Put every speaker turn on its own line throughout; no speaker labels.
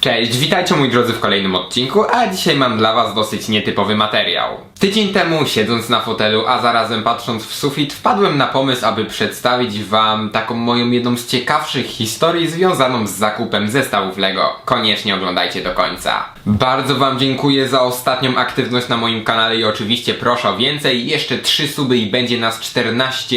Cześć, witajcie moi drodzy w kolejnym odcinku, a dzisiaj mam dla was dosyć nietypowy materiał. Tydzień temu, siedząc na fotelu, a zarazem patrząc w sufit, wpadłem na pomysł, aby przedstawić wam taką moją jedną z ciekawszych historii związaną z zakupem zestawów LEGO. Koniecznie oglądajcie do końca. Bardzo wam dziękuję za ostatnią aktywność na moim kanale i oczywiście proszę o więcej. Jeszcze 3 suby i będzie nas 14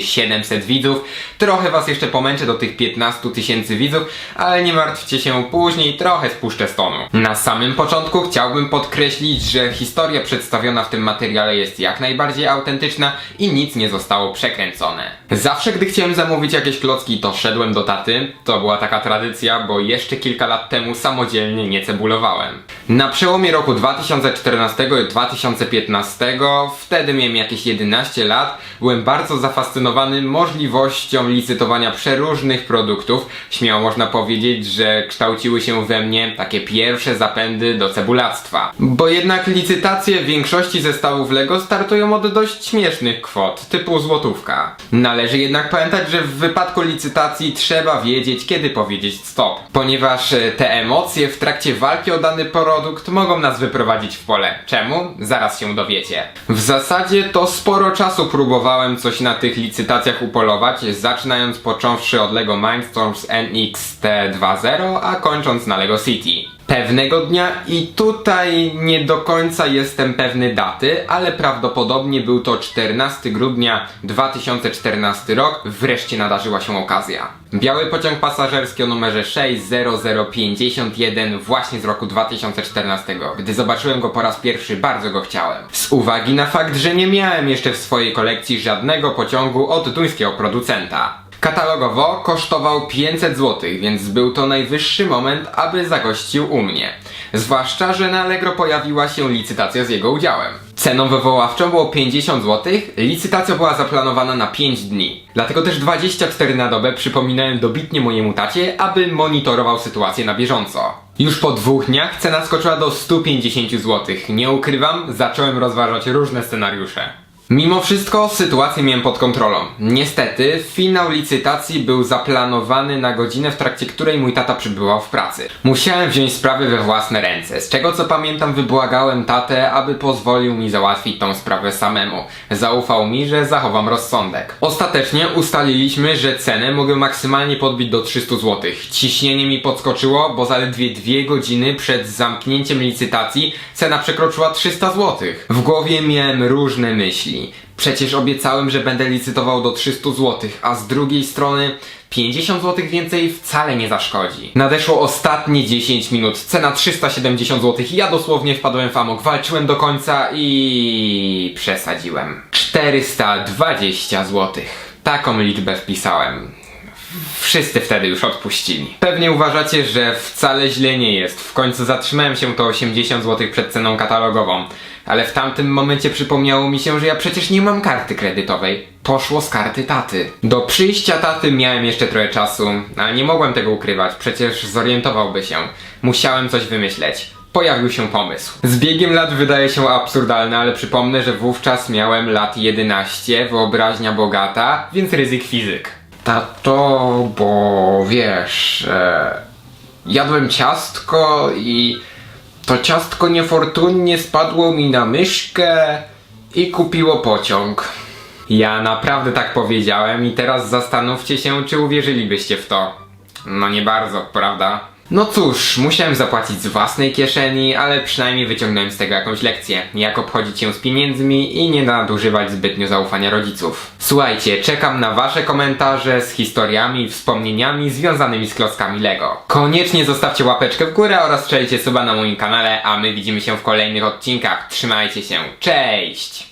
700 widzów. Trochę was jeszcze pomęczę do tych 15 tysięcy widzów, ale nie martwcie się, później trochę spuszczę z tonu. Na samym początku chciałbym podkreślić, że historia przedstawiona w tym materiale jest jak najbardziej autentyczna i nic nie zostało przekręcone. Zawsze gdy chciałem zamówić jakieś klocki, to szedłem do taty. To była taka tradycja, bo jeszcze kilka lat temu samodzielnie nie cebulowałem. Na przełomie roku 2014 i 2015, wtedy miałem jakieś 11 lat, byłem bardzo zafascynowany możliwością licytowania przeróżnych produktów. Śmiało można powiedzieć, że kształciły się we mnie takie pierwsze zapędy do cebulactwa. Bo jednak licytacje w większości zestawów LEGO startują od dość śmiesznych kwot, typu złotówka. Należy jednak pamiętać, że w wypadku licytacji trzeba wiedzieć, kiedy powiedzieć stop, ponieważ e, te emocje w trakcie walki o dany produkt mogą nas wyprowadzić w pole. Czemu? Zaraz się dowiecie. W zasadzie to sporo czasu próbowałem coś na tych licytacjach upolować, zaczynając począwszy od LEGO Mindstorms NXT2.0, a kończąc na LEGO City. Pewnego dnia i tutaj nie do końca jestem pewny daty, ale prawdopodobnie był to 14 grudnia 2014 rok, wreszcie nadarzyła się okazja. Biały pociąg pasażerski o numerze 60051 właśnie z roku 2014. Gdy zobaczyłem go po raz pierwszy, bardzo go chciałem. Z uwagi na fakt, że nie miałem jeszcze w swojej kolekcji żadnego pociągu od duńskiego producenta. Katalogowo kosztował 500 zł, więc był to najwyższy moment, aby zagościł u mnie. Zwłaszcza, że na Allegro pojawiła się licytacja z jego udziałem. Ceną wywoławczą było 50 zł, licytacja była zaplanowana na 5 dni. Dlatego też 24 na dobę przypominałem dobitnie mojemu tacie, aby monitorował sytuację na bieżąco. Już po dwóch dniach cena skoczyła do 150 zł. Nie ukrywam, zacząłem rozważać różne scenariusze. Mimo wszystko sytuację miałem pod kontrolą. Niestety, finał licytacji był zaplanowany na godzinę, w trakcie której mój tata przybywał w pracy. Musiałem wziąć sprawy we własne ręce. Z czego co pamiętam, wybłagałem tatę, aby pozwolił mi załatwić tą sprawę samemu. Zaufał mi, że zachowam rozsądek. Ostatecznie ustaliliśmy, że cenę mogę maksymalnie podbić do 300 zł. Ciśnienie mi podskoczyło, bo zaledwie dwie godziny przed zamknięciem licytacji cena przekroczyła 300 zł. W głowie miałem różne myśli. Przecież obiecałem, że będę licytował do 300 zł, a z drugiej strony 50 zł więcej wcale nie zaszkodzi. Nadeszło ostatnie 10 minut, cena 370 zł. Ja dosłownie wpadłem w amok, walczyłem do końca i przesadziłem. 420 zł. Taką liczbę wpisałem. Wszyscy wtedy już odpuścili. Pewnie uważacie, że wcale źle nie jest. W końcu zatrzymałem się to 80 zł przed ceną katalogową. Ale w tamtym momencie przypomniało mi się, że ja przecież nie mam karty kredytowej. Poszło z karty taty. Do przyjścia taty miałem jeszcze trochę czasu, ale nie mogłem tego ukrywać, przecież zorientowałby się. Musiałem coś wymyśleć. Pojawił się pomysł. Z biegiem lat wydaje się absurdalne, ale przypomnę, że wówczas miałem lat 11, wyobraźnia bogata, więc ryzyk fizyk. Tato, bo wiesz, e, jadłem ciastko i to ciastko niefortunnie spadło mi na myszkę i kupiło pociąg. Ja naprawdę tak powiedziałem i teraz zastanówcie się, czy uwierzylibyście w to. No nie bardzo, prawda? No cóż, musiałem zapłacić z własnej kieszeni, ale przynajmniej wyciągnąłem z tego jakąś lekcję. Jak obchodzić się z pieniędzmi i nie nadużywać zbytnio zaufania rodziców. Słuchajcie, czekam na wasze komentarze z historiami i wspomnieniami związanymi z klockami Lego. Koniecznie zostawcie łapeczkę w górę oraz strzelcie suba na moim kanale, a my widzimy się w kolejnych odcinkach. Trzymajcie się, cześć!